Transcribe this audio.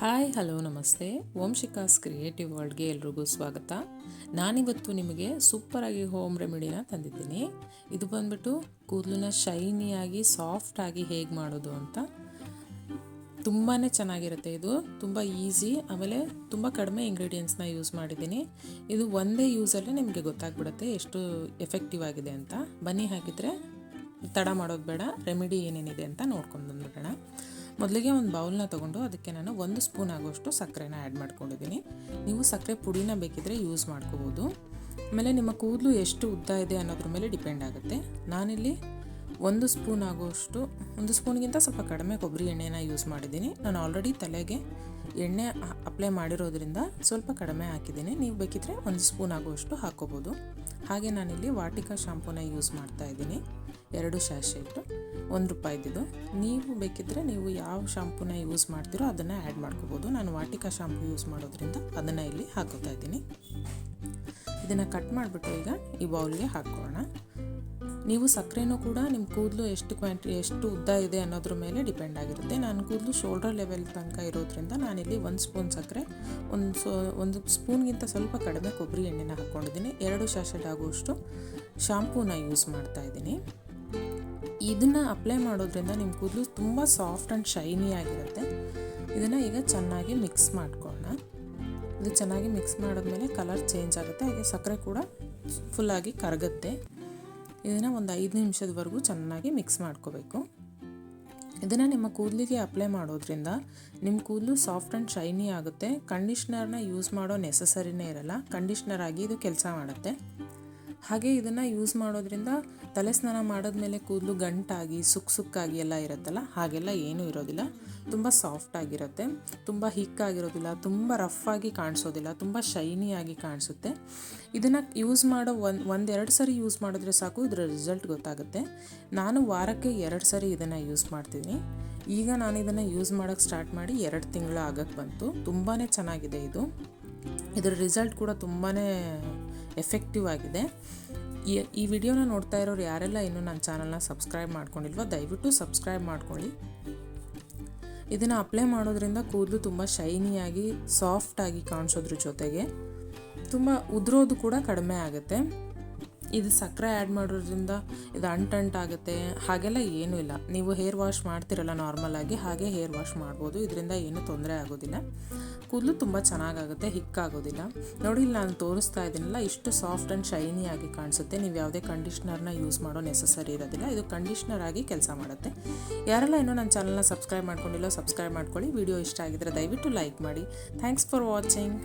Hi, hello, ನಮಸ್ತೆ. ವಂಶಿಕಾಸ್ creative ವರ್ಲ್ಡ್ಗೆ ಎಲ್ರಿಗೂ ಸ್ವಾಗತ. ನಾನಿವತ್ತು ನಿಮಗೆ ಸೂಪರಾಗಿ ಹೋಮ್ ರೆಮಿಡಿನ ತಂದಿದ್ದೀನಿ. ಇದು ಬಂದ್ಬಿಟ್ಟು ಕೂದಲನ್ನ ಶೈನಿಯಾಗಿ ಸಾಫ್ಟಾಗಿ ಹೇಗೆ ಮಾಡೋದು ಅಂತ. ತುಂಬಾ ಚೆನ್ನಾಗಿರುತ್ತೆ ಇದು. ತುಂಬ ಈಸಿ. ಆಮೇಲೆ ತುಂಬ ಕಡಿಮೆ ಇಂಗ್ರೀಡಿಯೆಂಟ್ಸ್ನ ಯೂಸ್ ಮಾಡಿದ್ದೀನಿ. ಇದು ಒಂದೇ ಯೂಸಲ್ಲೇ ನಿಮಗೆ ಗೊತ್ತಾಗ್ಬಿಡುತ್ತೆ ಎಷ್ಟು ಎಫೆಕ್ಟಿವ್ ಆಗಿದೆ ಅಂತ. ಬನ್ನಿ ಹಾಕಿದರೆ ತಡ ಮಾಡೋದು ಬೇಡ. ರೆಮಿಡಿ ಏನೇನಿದೆ ಅಂತ ನೋಡ್ಕೊಂಡು ಬಂದ್ಬಿಡೋಣ. ಮೊದಲಿಗೆ ಒಂದು ಬೌಲ್ನ ತೊಗೊಂಡು ಅದಕ್ಕೆ ನಾನು ಒಂದು ಸ್ಪೂನ್ ಆಗೋಷ್ಟು ಸಕ್ಕರೆನ ಆ್ಯಡ್ ಮಾಡ್ಕೊಂಡಿದ್ದೀನಿ. ನೀವು ಸಕ್ಕರೆ ಪುಡಿನ ಬೇಕಿದ್ರೆ ಯೂಸ್ ಮಾಡ್ಕೋಬೋದು. ಆಮೇಲೆ ನಿಮ್ಮ ಕೂದಲು ಎಷ್ಟು ಉದ್ದ ಇದೆ ಅನ್ನೋದ್ರ ಮೇಲೆ ಡಿಪೆಂಡ್ ಆಗುತ್ತೆ. ನಾನಿಲ್ಲಿ ಒಂದು ಸ್ಪೂನ್ ಆಗೋಷ್ಟು, ಒಂದು ಸ್ಪೂನ್ಗಿಂತ ಸ್ವಲ್ಪ ಕಡಿಮೆ ಕೊಬ್ಬರಿ ಎಣ್ಣೆನ ಯೂಸ್ ಮಾಡಿದ್ದೀನಿ. ನಾನು ಆಲ್ರೆಡಿ ತಲೆಗೆ ಎಣ್ಣೆ ಅಪ್ಲೈ ಮಾಡಿರೋದ್ರಿಂದ ಸ್ವಲ್ಪ ಕಡಿಮೆ ಹಾಕಿದ್ದೀನಿ. ನೀವು ಬೇಕಿದ್ರೆ ಒಂದು ಸ್ಪೂನ್ ಆಗುವಷ್ಟು ಹಾಕೋಬೋದು. ಹಾಗೆ ನಾನಿಲ್ಲಿ ವಾಟಿಕಾ ಶಾಂಪೂನ ಯೂಸ್ ಮಾಡ್ತಾ ಇದ್ದೀನಿ. ಎರಡು ಇಟ್ಟು ಒಂದು ರೂಪಾಯಿದ್ದು ನೀವು ಬೇಕಿದ್ದರೆ ನೀವು ಯಾವ ಶಾಂಪೂನ ಯೂಸ್ ಮಾಡ್ತೀರೋ ಅದನ್ನು ಆ್ಯಡ್ ಮಾಡ್ಕೋಬೋದು. ನಾನು ವಾಟಿಕಾ ಶಾಂಪು ಯೂಸ್ ಮಾಡೋದ್ರಿಂದ ಅದನ್ನು ಇಲ್ಲಿ ಹಾಕೋತಾ ಇದ್ದೀನಿ. ಇದನ್ನು ಕಟ್ ಮಾಡಿಬಿಟ್ಟು ಈಗ ಈ ಬೌಲ್ಗೆ ಹಾಕೋಣ ನೀವು ಸಕ್ಕರೆನೂ ಕೂಡ ನಿಮ್ಮ ಕೂದಲು ಎಷ್ಟು ಕ್ವಾಂಟಿ, ಎಷ್ಟು ಉದ್ದ ಇದೆ ಅನ್ನೋದ್ರ ಮೇಲೆ ಡಿಪೆಂಡ್ ಆಗಿರುತ್ತೆ. ನಾನು ಕೂದಲು ಶೋಲ್ಡರ್ ಲೆವೆಲ್ ತನಕ ಇರೋದ್ರಿಂದ ನಾನಿಲ್ಲಿ ಒಂದು ಸ್ಪೂನ್ ಸಕ್ಕರೆ, ಒಂದು ಸೊ ಒಂದು ಸ್ಪೂನ್ಗಿಂತ ಸ್ವಲ್ಪ ಕಡಿಮೆ ಕೊಬ್ಬರಿ ಎಣ್ಣೆನ ಹಾಕ್ಕೊಂಡಿದ್ದೀನಿ. ಎರಡು ಶಾಶೆಟ್ ಆಗುವಷ್ಟು ಶಾಂಪೂನ ಯೂಸ್ ಮಾಡ್ತಾ ಇದ್ದೀನಿ. ಇದನ್ನು ಅಪ್ಲೈ ಮಾಡೋದ್ರಿಂದ ನಿಮ್ಮ ಕೂದಲು ತುಂಬ ಸಾಫ್ಟ್ ಆ್ಯಂಡ್ ಶೈನಿ ಆಗಿರುತ್ತೆ. ಇದನ್ನು ಈಗ ಚೆನ್ನಾಗಿ ಮಿಕ್ಸ್ ಮಾಡ್ಕೊಳ್ಳೋಣ. ಇದು ಚೆನ್ನಾಗಿ ಮಿಕ್ಸ್ ಮಾಡಿದ್ಮೇಲೆ ಕಲರ್ ಚೇಂಜ್ ಆಗುತ್ತೆ. ಹಾಗೆ ಸಕ್ಕರೆ ಕೂಡ ಫುಲ್ಲಾಗಿ ಕರಗುತ್ತೆ. ಇದನ್ನು ಒಂದು ಐದು ನಿಮಿಷದವರೆಗೂ ಚೆನ್ನಾಗಿ ಮಿಕ್ಸ್ ಮಾಡ್ಕೋಬೇಕು. ಇದನ್ನು ನಿಮ್ಮ ಕೂದಲಿಗೆ ಅಪ್ಲೈ ಮಾಡೋದ್ರಿಂದ ನಿಮ್ಮ ಕೂದಲು ಸಾಫ್ಟ್ ಆ್ಯಂಡ್ ಶೈನಿ ಆಗುತ್ತೆ. ಕಂಡೀಷ್ನರ್ನ ಯೂಸ್ ಮಾಡೋ ನೆಸಸರಿನೇ ಇರಲ್ಲ. ಕಂಡೀಷ್ನರ್ ಆಗಿ ಇದು ಕೆಲಸ ಮಾಡುತ್ತೆ. ಹಾಗೆ ಇದನ್ನು ಯೂಸ್ ಮಾಡೋದ್ರಿಂದ ತಲೆ ಸ್ನಾನ ಮಾಡಿದ್ಮೇಲೆ ಕೂದಲು ಗಂಟಾಗಿ, ಸುಕ್ ಸುಕ್ಕಾಗಿ ಎಲ್ಲ ಇರುತ್ತಲ್ಲ? ಹಾಗೆಲ್ಲ ಏನೂ ಇರೋದಿಲ್ಲ. ತುಂಬ ಸಾಫ್ಟಾಗಿರುತ್ತೆ ತುಂಬ ಹಿಕ್ಕಾಗಿರೋದಿಲ್ಲ. ತುಂಬ ರಫ್ ಆಗಿ ಕಾಣಿಸೋದಿಲ್ಲ. ತುಂಬ ಶೈನಿಯಾಗಿ ಕಾಣಿಸುತ್ತೆ. ಇದನ್ನು ಯೂಸ್ ಮಾಡೋ ಒಂದು, ಒಂದೆರಡು ಸರಿ ಯೂಸ್ ಮಾಡಿದ್ರೆ ಸಾಕು. ಇದರ ರಿಸಲ್ಟ್ ಗೊತ್ತಾಗುತ್ತೆ. ನಾನು ವಾರಕ್ಕೆ ಎರಡು ಸರಿ ಇದನ್ನು ಯೂಸ್ ಮಾಡ್ತೀನಿ. ಈಗ ನಾನು ಇದನ್ನು ಯೂಸ್ ಮಾಡೋಕ್ಕೆ ಸ್ಟಾರ್ಟ್ ಮಾಡಿ ಎರಡು ತಿಂಗಳು ಆಗಕ್ಕೆ ಬಂತು. ತುಂಬಾ ಚೆನ್ನಾಗಿದೆ ಇದು. ಇದರ ರಿಸಲ್ಟ್ ಕೂಡ ತುಂಬಾ ಎಫೆಕ್ಟಿವ್ ಆಗಿದೆ. ಈ ವಿಡಿಯೋನ ನೋಡ್ತಾ ಇರೋರು ಯಾರೆಲ್ಲ ಇನ್ನೂ ನನ್ನ ಚಾನಲ್ನ ಸಬ್ಸ್ಕ್ರೈಬ್ ಮಾಡ್ಕೊಂಡಿಲ್ವೋ, ದಯವಿಟ್ಟು ಸಬ್ಸ್ಕ್ರೈಬ್ ಮಾಡ್ಕೊಳ್ಳಿ. ಇದನ್ನು ಅಪ್ಲೈ ಮಾಡೋದ್ರಿಂದ ಕೂದಲು ತುಂಬ ಶೈನಿಯಾಗಿ, ಸಾಫ್ಟಾಗಿ ಕಾಣಿಸೋದ್ರ ಜೊತೆಗೆ ತುಂಬ ಉದುರೋದು ಕೂಡ ಕಡಿಮೆ ಆಗುತ್ತೆ. ಇದು ಸಕ್ಕರೆ ಆ್ಯಡ್ ಮಾಡೋದ್ರಿಂದ ಇದು ಅಂಟಂಟಾಗುತ್ತೆ ಹಾಗೆಲ್ಲ ಏನೂ ಇಲ್ಲ. ನೀವು ಹೇರ್ ವಾಶ್ ಮಾಡ್ತಿರಲ್ಲ ನಾರ್ಮಲಾಗಿ ಹಾಗೆ ಹೇರ್ ವಾಶ್ ಮಾಡ್ಬೋದು. ಇದರಿಂದ ಏನೂ ತೊಂದರೆ ಆಗೋದಿಲ್ಲ. ಕೂದಲು ತುಂಬ ಚೆನ್ನಾಗಾಗುತ್ತೆ, ಹಿಕ್ಕಾಗೋದಿಲ್ಲ. ನೋಡಿ, ಇಲ್ಲಿ ನಾನು ತೋರಿಸ್ತಾ ಇದ್ದೀನಲ್ಲ, ಇಷ್ಟು ಸಾಫ್ಟ್ ಆ್ಯಂಡ್ ಶೈನಿ ಆಗಿ ಕಾಣಿಸುತ್ತೆ. ನೀವು ಯಾವುದೇ ಕಂಡೀಷ್ನರ್ನ ಯೂಸ್ ಮಾಡೋ ನೆಸಸರಿ ಇರೋದಿಲ್ಲ. ಇದು ಕಂಡೀಷ್ನರ್ ಆಗಿ ಕೆಲಸ ಮಾಡುತ್ತೆ. ಯಾರೆಲ್ಲ ಇನ್ನೂ ನನ್ನ ಚಾನಲ್ನ ಸಬ್ಸ್ಕ್ರೈಬ್ ಮಾಡ್ಕೊಂಡಿಲ್ಲ ಸಬ್ಸ್ಕ್ರೈಬ್ ಮಾಡ್ಕೊಳ್ಳಿ. ವಿಡಿಯೋ ಇಷ್ಟ ಆಗಿದ್ರೆ ದಯವಿಟ್ಟು ಲೈಕ್ ಮಾಡಿ. Thanks for watching